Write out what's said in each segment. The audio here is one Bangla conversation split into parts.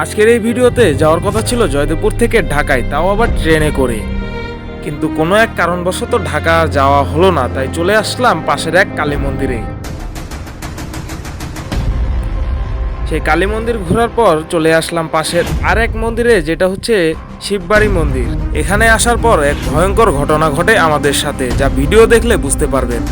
আজকের এই ভিডিওতে যাওয়ার কথা ছিল জয়দেবপুর থেকে ঢাকায়, তাও আবার ট্রেনে করে। কিন্তু কোনো এক কারণবশত ঢাকা যাওয়া হলো না, তাই চলে আসলাম পাশের এক কালী মন্দিরে। সেই কালী মন্দির ঘোরার পর চলে আসলাম পাশের আরেক মন্দিরে, যেটা হচ্ছে শিববাড়ি মন্দির। এখানে আসার পর এক ভয়ঙ্কর ঘটনা ঘটে আমাদের সাথে, যা ভিডিও দেখলে বুঝতে পারবেন।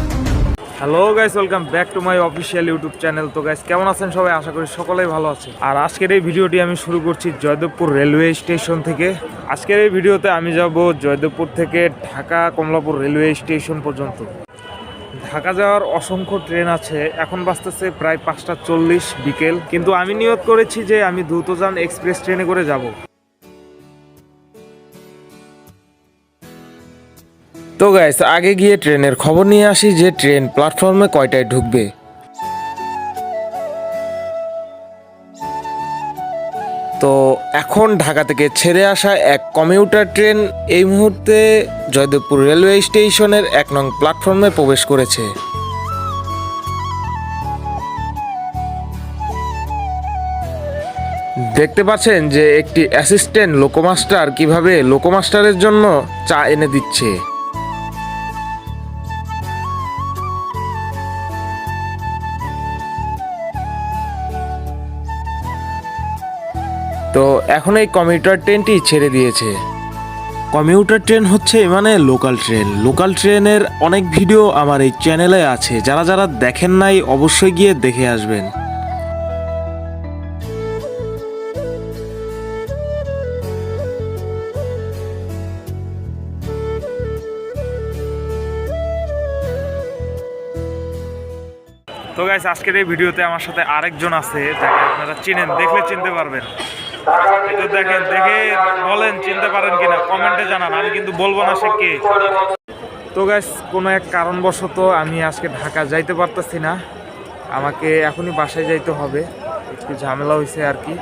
Hello guys welcome back to my official YouTube channel তো গাইস কেমন আছেন সবাই? আশা করি সকলেই ভালো আছে আর আজকের এই ভিডিওটি আমি শুরু করছি জয়দেবপুর রেলওয়ে স্টেশন থেকে। আজকের এই ভিডিওতে আমি যাব জয়দেবপুর থেকে ঢাকা কমলাপুর রেলওয়ে স্টেশন পর্যন্ত। ঢাকা যাওয়ার অসংখ্য ট্রেন আছে। এখন বাঁচতেছে প্রায় পাঁচটা চল্লিশ বিকেল। কিন্তু আমি নিয়ত করেছি যে আমি দ্রুতযান এক্সপ্রেস ট্রেনে করে যাব। তো গাইস আগে গিয়ে ট্রেনের খবর নিয়ে আসি যে ট্রেন প্ল্যাটফর্মে কয়টায় ঢুকবে। তো এখন ঢাকা থেকে ছেড়ে আসা এক কমিউটার ট্রেন এই মুহূর্তে জয়দেবপুর রেলওয়ে স্টেশনের এক নং প্ল্যাটফর্মে প্রবেশ করেছে। দেখতে পাচ্ছেন যে একটি অ্যাসিস্ট্যান্ট লোকোমাস্টার কীভাবে লোকোমাস্টারের জন্য চা এনে দিচ্ছে। তো এখন এই কমিউটার ট্রেনটি ছেড়ে দিয়েছে। কমিউটার ট্রেন হচ্ছে মানে লোকাল ট্রেন লোকাল ট্রেনের অনেক ভিডিও আমার এই চ্যানেলে আছে। যারা যারা দেখেন নাই অবশ্যই গিয়ে দেখে আসবেন। তো গাইস আজকের এই ভিডিওতে আমার সাথে আরেকজন আছে যাকে আপনারা চিনেন দেখলে চিনতে পারবেন। দেখে বলেন, চিনতে পারেন কিনা, কমেন্টে জানান, আমি কিন্তু বলব না সে কে। তো গাইস কোনো এক কারণবশত আমি আজকে ঢাকা যাইতে পারতেছি না। আমাকে এখনই বাসায় যাইতে হবে। একটু ঝামেলা হয়েছে আর কি।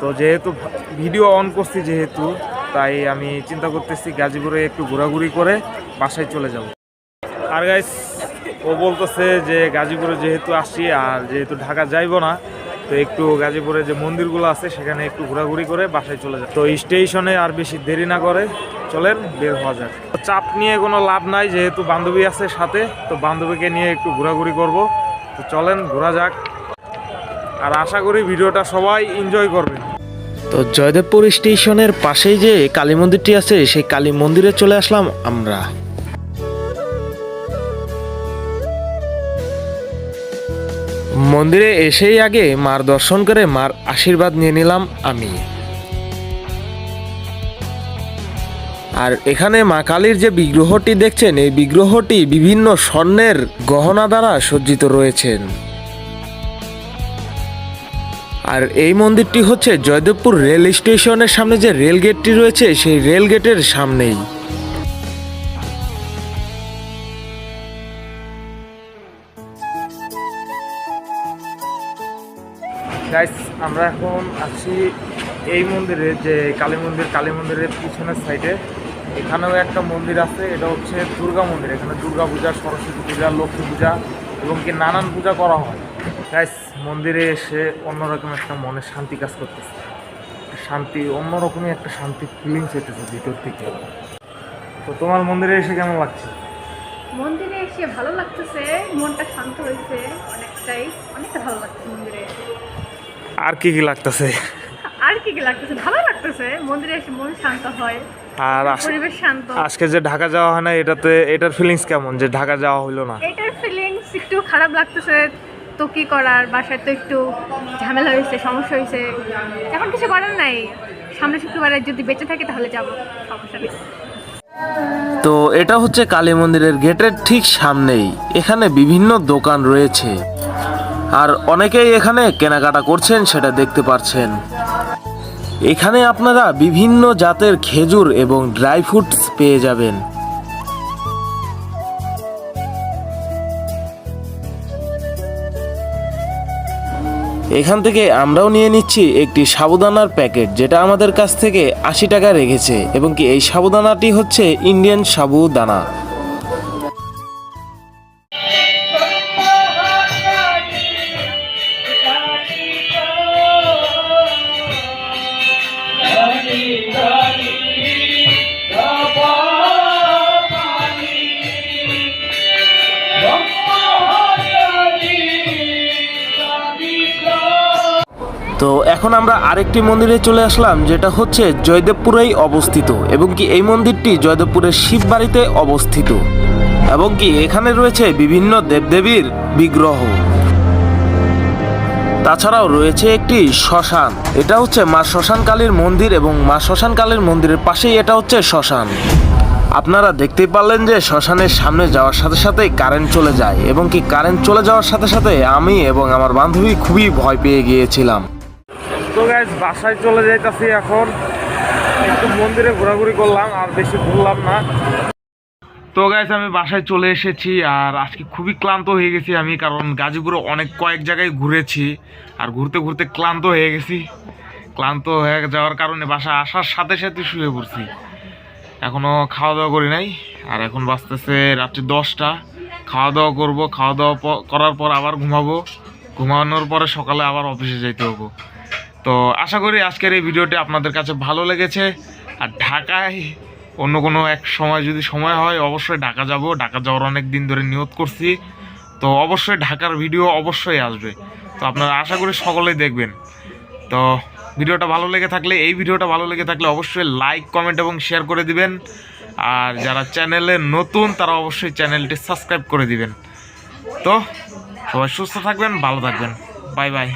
তো যেহেতু ভিডিও অন করছি যেহেতু, তাই আমি চিন্তা করতেছি গাজীপুরে একটু ঘোরাঘুরি করে বাসায় চলে যাব। আর গাইস ও বলতেছে যে গাজীপুরে যেহেতু আসছি আর যেহেতু ঢাকা যাইবো না তো একটু গাজীপুরে যে মন্দিরগুলো আছে, সেখানে একটু ঘোরাঘুরি করে বাসায় চলে যায় তো স্টেশনে আর বেশি দেরি না করে চলেন, বের হওয়া যাক। চাপ নিয়ে কোনো লাভ নাই, যেহেতু বান্ধবী আছে সাথে, তো বান্ধবীকে নিয়ে একটু ঘোরাঘুরি করব। তো চলেন, ঘোরা যাক। আর আশা করি ভিডিওটা সবাই এনজয় করবে। তো জয়দেবপুর স্টেশনের পাশেই যে কালী মন্দিরটি আছে, সেই কালী মন্দিরে চলে আসলাম আমরা। মন্দিরে এসেই আগে মার দর্শন করে মার আশীর্বাদ নিয়ে নিলাম আমি। আর এখানে মা কালীর যে বিগ্রহটি দেখছেন, এই বিগ্রহটি বিভিন্ন স্বর্ণের গহনা দ্বারা সজ্জিত রয়েছেন। আর এই মন্দিরটি হচ্ছে জয়দেবপুর রেল স্টেশনের সামনে যে রেল গেটটি রয়েছে, সেই রেল গেটের সামনেই। গাইস আমরা এখন আছি এই মন্দিরে, যে কালী মন্দির, কালী মন্দিরের পিছনের সাইডে এখানেও একটা মন্দির আছে, এটা হচ্ছে দুর্গা মন্দির। এখানে দুর্গা পূজা, সরস্বতী পূজা, লক্ষ্মী পূজা এবং কি নানান পূজা করা হয়। গাইস মন্দিরে এসে অন্যরকম একটা মনে শান্তি কাজ করতেছে। শান্তি, অন্যরকমই একটা শান্তি ফিলিংস হইতেছে ভিতর থেকে। তো তোমার মন্দিরে এসে কেমন লাগছে? মন্দিরে এসে ভালো লাগতেছে, মনটা শান্ত হয়েছে অনেকটাই। অনেকটা ভালো লাগছে মন্দিরে। আর কি কি লাগতেছে? আর কি কি লাগতেছে? ভালো লাগতেছে। মন্দিরে এসে মন শান্ত হয়। আর পরিবেশ শান্ত। আজকে যে ঢাকা যাওয়া হয় না এটাতে এটার ফিলিংস কেমন যে ঢাকা যাওয়া হলো না? এটার ফিলিংস একটু খারাপ লাগতেছে। তো কি করার? বাসায় তো একটু ঝামেলা হয়েছে সমস্যা হয়েছে। এখন কিছু করার নাই। সামনে শুক্রবারে যদি বেঁচে থাকে তাহলে যাব। সমস্যা নেই। তো এটা হচ্ছে কালী মন্দিরের গেটের ঠিক সামনেই। এখানে বিভিন্ন দোকান রয়েছে। আর অনেকেই এখানে কেনাকাটা করছেন, সেটা দেখতে পাচ্ছেন এখানে আপনারা বিভিন্ন জাতের খেজুর এবং ড্রাই ফ্রুটস পেয়ে যাবেন। এখান থেকে আমরাও নিয়ে নিচ্ছি একটি সাবুদানার প্যাকেট, যেটা আমাদের কাছ থেকে আশি টাকা রেখেছে। এবং কি এই সাবুদানাটি হচ্ছে ইন্ডিয়ান সাবুদানা। তো এখন আমরা আরেকটি মন্দিরে চলে আসলাম, যেটা হচ্ছে জয়দেবপুরেই অবস্থিত এবং কি এই মন্দিরটি জয়দেবপুরের শিববাড়িতে অবস্থিত এবং কি এখানে রয়েছে বিভিন্ন দেবদেবীর বিগ্রহ। তাছাড়াও রয়েছে একটি শ্মশান, এটা হচ্ছে মা শ্মশান কালীর মন্দির এবং মা শ্মশান কালীর মন্দিরের পাশেই এটা হচ্ছে শ্মশান। আপনারা দেখতেই পারলেন যে শ্মশানের সামনে যাওয়ার সাথে সাথেই কারেন্ট চলে যায় এবং কি কারেন্ট চলে যাওয়ার সাথে সাথে আমি এবং আমার বান্ধবী খুবই ভয় পেয়ে গিয়েছিলাম। তো গাইজ বাসায় চলে যাইতাছি এখন। একটু মন্দিরে ঘোরাঘুরি করলাম, আর বেশি ঘুরলাম না। তো গাইজ আমি বাসায় চলে এসেছি, আর আজকে খুবই ক্লান্ত হয়ে গেছি আমি, কারণ গাজীপুরে অনেক কয়েক জায়গায় ঘুরেছি, আর ঘুরতে ঘুরতে ক্লান্ত হয়ে গেছি। ক্লান্ত হয়ে যাওয়ার কারণে বাসা আসার সাথে সাথে শুয়ে পড়ছি। এখনও খাওয়া দাওয়া করি নাই, আর এখন বাঁচতেছে রাত্রি দশটা। খাওয়া দাওয়া করব, খাওয়া দাওয়া করার পর আবার ঘুমাবো। ঘুমানোর পরে সকালে আবার অফিসে যেতে হব। তো আশা করি আজকের এই ভিডিওটি আপনাদের কাছে ভালো লেগেছে। আর ঢাকায় অন্য কোনো এক সময় যদি সময় হয়, অবশ্যই ঢাকা যাব। ঢাকা যাওয়ার অনেক দিন ধরে নিয়ত করছি। তো অবশ্যই ঢাকার ভিডিও অবশ্যই আসবে। তো আপনারা আশা করি সকলেই দেখবেন। তো ভিডিওটা ভালো লেগে থাকলে, এই ভিডিওটা ভালো লেগে থাকলে অবশ্যই লাইক, কমেন্ট এবং শেয়ার করে দিবেন। আর যারা চ্যানেলে নতুন, তারা অবশ্যই চ্যানেলটি সাবস্ক্রাইব করে দিবেন। তো সবাই সুস্থ থাকবেন, ভালো থাকবেন। Bye bye.